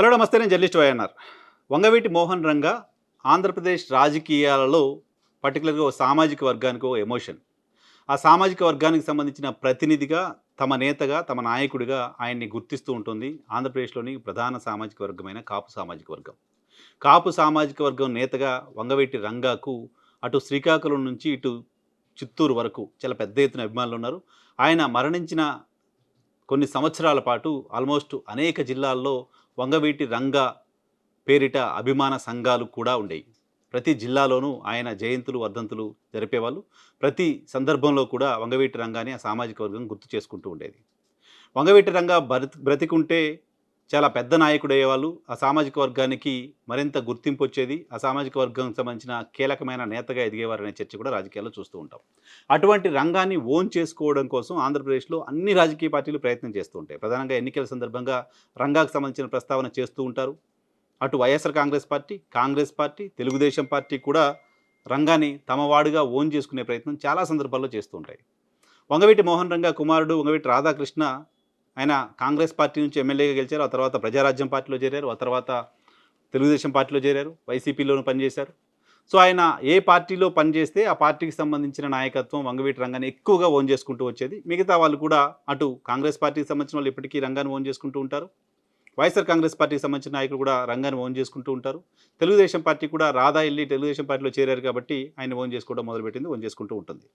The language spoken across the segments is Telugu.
హలో నమస్తే నేను జర్నలిస్ట్ వైఎన్ఆర్. వంగవీటి మోహన్ రంగా ఆంధ్రప్రదేశ్ రాజకీయాలలో పర్టికులర్గా ఓ సామాజిక వర్గానికి ఓ ఎమోషన్. ఆ సామాజిక వర్గానికి సంబంధించిన ప్రతినిధిగా తమ నేతగా తమ నాయకుడిగా ఆయన్ని గుర్తిస్తూ ఉంటుంది ఆంధ్రప్రదేశ్లోని ప్రధాన సామాజిక వర్గమైన కాపు సామాజిక వర్గం. కాపు సామాజిక వర్గం నేతగా వంగవీటి రంగాకు అటు శ్రీకాకుళం నుంచి ఇటు చిత్తూరు వరకు చాలా పెద్ద ఎత్తున అభిమానులు ఉన్నారు. ఆయన మరణించిన కొన్ని సంవత్సరాల పాటు ఆల్మోస్ట్ అనేక జిల్లాల్లో వంగవీటి రంగ పేరిట అభిమాన సంఘాలు కూడా ఉండేవి ప్రతి జిల్లాలోనూ ఆయన జయంతులు వర్ధంతులు జరిపేవాళ్ళు. ప్రతి సందర్భంలో కూడా వంగవీటి రంగాన్ని ఆ సామాజిక వర్గం గుర్తు చేసుకుంటూ ఉండేది. వంగవీటి రంగా బ్రతి బ్రతికుంటే చాలా పెద్ద నాయకుడు అయ్యేవాళ్ళు ఆ సామాజిక వర్గానికి మరింత గుర్తింపు వచ్చేది. ఆ సామాజిక వర్గానికి సంబంధించిన కీలకమైన నేతగా ఎదిగేవారనే చర్చ కూడా రాజకీయాల్లో చూస్తూ ఉంటాం. అటువంటి రంగాన్ని ఓన్ చేసుకోవడం కోసం ఆంధ్రప్రదేశ్లో అన్ని రాజకీయ పార్టీలు ప్రయత్నం చేస్తూ ఉంటాయి. ప్రధానంగా ఎన్నికల సందర్భంగా రంగాకు సంబంధించిన ప్రస్తావన చేస్తూ ఉంటారు. అటు YSR Congress party Congress party Telugu Desam party కూడా రంగాన్ని తమ వాడుగా ఓన్ చేసుకునే ప్రయత్నం చాలా సందర్భాల్లో చేస్తూ ఉంటాయి. వంగవీటి మోహన్ రంగా కుమారుడు వంగవీటి రాధాకృష్ణ ఆయన కాంగ్రెస్ పార్టీ నుంచి ఎమ్మెల్యేగా గెలిచారు ఆ తర్వాత ప్రజారాజ్యం పార్టీలో చేరారు ఆ తర్వాత తెలుగుదేశం పార్టీలో చేరారు వైసీపీలోనూ పనిచేశారు. సో ఆయన ఏ పార్టీలో పనిచేస్తే ఆ పార్టీకి సంబంధించిన నాయకత్వం వంగవీటి రంగాన్ని ఎక్కువగా ఓన్ చేసుకుంటూ వచ్చేది. మిగతా వాళ్ళు కూడా అటు కాంగ్రెస్ పార్టీకి సంబంధించిన వాళ్ళు ఇప్పటికీ రంగాన్ని ఓన్ చేసుకుంటూ ఉంటారు. వైఎస్ఆర్ కాంగ్రెస్ పార్టీకి సంబంధించిన నాయకులు కూడా రంగాన్ని ఓన్ చేసుకుంటూ ఉంటారు. తెలుగుదేశం పార్టీ కూడా రాధా వెళ్ళి తెలుగుదేశం పార్టీలో చేరారు కాబట్టి ఆయన ఓన్ చేసుకోవడం మొదలుపెట్టింది ఓన్ చేసుకుంటూ ఉంటుంది.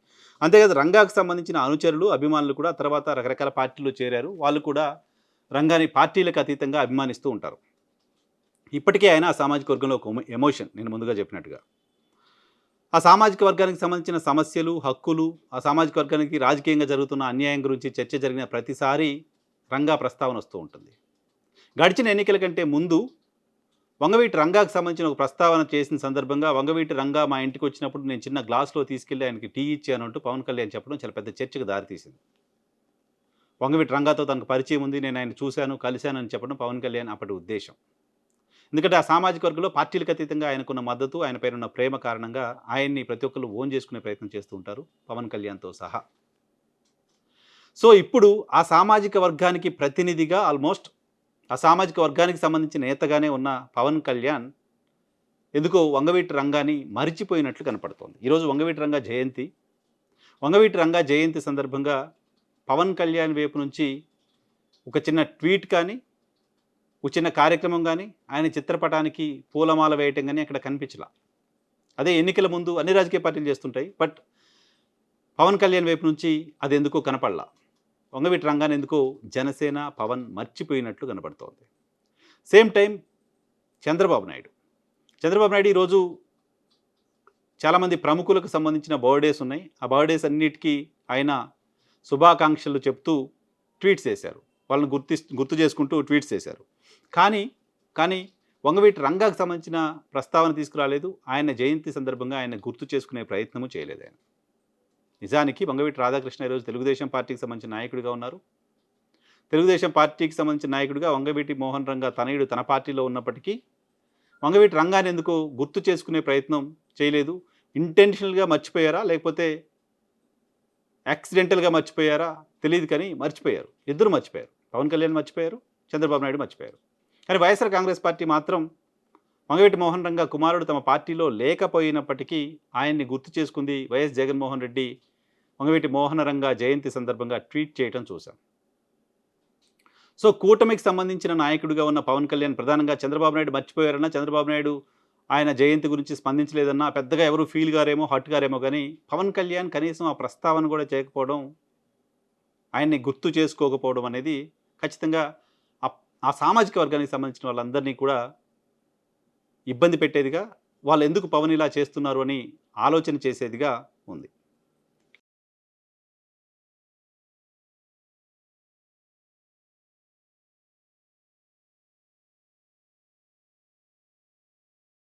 అంతేకాదు రంగాకు సంబంధించిన అనుచరులు అభిమానులు కూడా తర్వాత రకరకాల పార్టీలు చేరారు. వాళ్ళు కూడా రంగాన్ని పార్టీలకు అతీతంగా అభిమానిస్తూ ఉంటారు. ఇప్పటికే ఆయన ఆ సామాజిక వర్గంలో ఒక ఎమోషన్ నేను ముందుగా చెప్పినట్టుగా. ఆ సామాజిక వర్గానికి సంబంధించిన సమస్యలు హక్కులు ఆ సామాజిక వర్గానికి రాజకీయంగా జరుగుతున్న అన్యాయం గురించి చర్చ జరిగిన ప్రతిసారి రంగా ప్రస్తావన వస్తూ ఉంటుంది. గడిచిన ఎన్నికల కంటే ముందు వంగవీటి రంగాకు సంబంధించిన ఒక ప్రస్తావన చేసిన సందర్భంగా వంగవీటి రంగా మా ఇంటికి వచ్చినప్పుడు నేను చిన్న గ్లాస్లో తీసుకెళ్ళి ఆయనకి టీ ఇచ్చాను అంటూ పవన్ కళ్యాణ్ చెప్పడం చాలా పెద్ద చర్చకు దారితీసింది. వంగవీటి రంగాతో తనకు పరిచయం ఉంది నేను ఆయన చూశాను కలిశాను అని చెప్పడం పవన్ కళ్యాణ్ అప్పటి ఉద్దేశం. ఎందుకంటే ఆ సామాజిక వర్గంలో పార్టీలకు అతీతంగా ఆయనకున్న మద్దతు ఆయన పైన ఉన్న ప్రేమ కారణంగా ఆయన్ని ప్రతి ఒక్కరు ఓన్ చేసుకునే ప్రయత్నం చేస్తూ ఉంటారు పవన్ కళ్యాణ్తో సహా. సో ఇప్పుడు ఆ సామాజిక వర్గానికి ప్రతినిధిగా ఆల్మోస్ట్ ఆ సామాజిక వర్గానికి సంబంధించిన నేతగానే ఉన్న పవన్ కళ్యాణ్ ఎందుకో వంగవీటి రంగాన్ని మరిచిపోయినట్లు కనపడుతోంది. ఈరోజు వంగవీటి రంగా జయంతి. వంగవీటి రంగా జయంతి సందర్భంగా పవన్ కళ్యాణ్ వైపు నుంచి ఒక చిన్న ట్వీట్ కానీ ఒక చిన్న కార్యక్రమం కానీ ఆయన చిత్రపటానికి పూలమాల వేయటం కానీ అక్కడ కనిపించలా. అదే ఎన్నికల ముందు అన్ని రాజకీయ పార్టీలు చేస్తుంటాయి బట్ పవన్ కళ్యాణ్ వైపు నుంచి అది ఎందుకో కనపడలా. వంగవీటి రంగాన్ని ఎందుకు జనసేన పవన్ మర్చిపోయినట్లు కనబడుతోంది. Same time Chandrababu Naidu. Chandrababu Naidu ఈరోజు చాలామంది ప్రముఖులకు సంబంధించిన బర్త్డేస్ ఉన్నాయి. ఆ బర్త్డేస్ అన్నిటికీ ఆయన శుభాకాంక్షలు చెప్తూ ట్వీట్స్ చేశారు. వాళ్ళని గుర్తి గుర్తు చేసుకుంటూ ట్వీట్స్ చేశారు. కానీ కానీ వంగవీటి రంగాకు సంబంధించిన ప్రస్తావన తీసుకురాలేదు. ఆయన జయంతి సందర్భంగా ఆయన గుర్తు చేసుకునే ప్రయత్నము చేయలేదు ఆయన. నిజానికి వంగవీటి రాధాకృష్ణ ఈరోజు తెలుగుదేశం పార్టీకి సంబంధించిన నాయకుడిగా ఉన్నారు. తెలుగుదేశం పార్టీకి సంబంధించిన నాయకుడిగా వంగవీటి మోహన్ రంగా తనయుడు తన పార్టీలో ఉన్నప్పటికీ వంగవీటి రంగాన్ని ఎందుకు గుర్తు చేసుకునే ప్రయత్నం చేయలేదు? ఇంటెన్షనల్గా మర్చిపోయారా? లేకపోతే యాక్సిడెంటల్గా మర్చిపోయారా? తెలియదు కానీ మర్చిపోయారు. ఇద్దరు మర్చిపోయారు. పవన్ కళ్యాణ్ మర్చిపోయారు. చంద్రబాబు నాయుడు మర్చిపోయారు. కానీ వైఎస్ఆర్ కాంగ్రెస్ పార్టీ మాత్రం వంగవీటి మోహన్ రంగ కుమారుడు తమ పార్టీలో లేకపోయినప్పటికీ ఆయన్ని గుర్తు చేసుకుంది వైఎస్ జగన్మోహన్ రెడ్డి. వంగవీటి మోహన రంగ జయంతి సందర్భంగా ట్వీట్ చేయడం చూశాం. సో కూటమికి సంబంధించిన నాయకుడిగా ఉన్న పవన్ కళ్యాణ్ ప్రధానంగా చంద్రబాబు నాయుడు మర్చిపోయారన్నా చంద్రబాబు నాయుడు ఆయన జయంతి గురించి స్పందించలేదన్నా పెద్దగా ఎవరు ఫీల్ గారేమో హట్ గారేమో కానీ పవన్ కళ్యాణ్ కనీసం ఆ ప్రస్తావన కూడా చేయకపోవడం ఆయన్ని గుర్తు చేసుకోకపోవడం అనేది ఖచ్చితంగా ఆ సామాజిక వర్గానికి సంబంధించిన వాళ్ళందరినీ కూడా ఇబ్బంది పెట్టేదిగా వాళ్ళు ఎందుకు పవన్ ఇలా చేస్తున్నారు అని ఆలోచన చేసేదిగా ఉంది.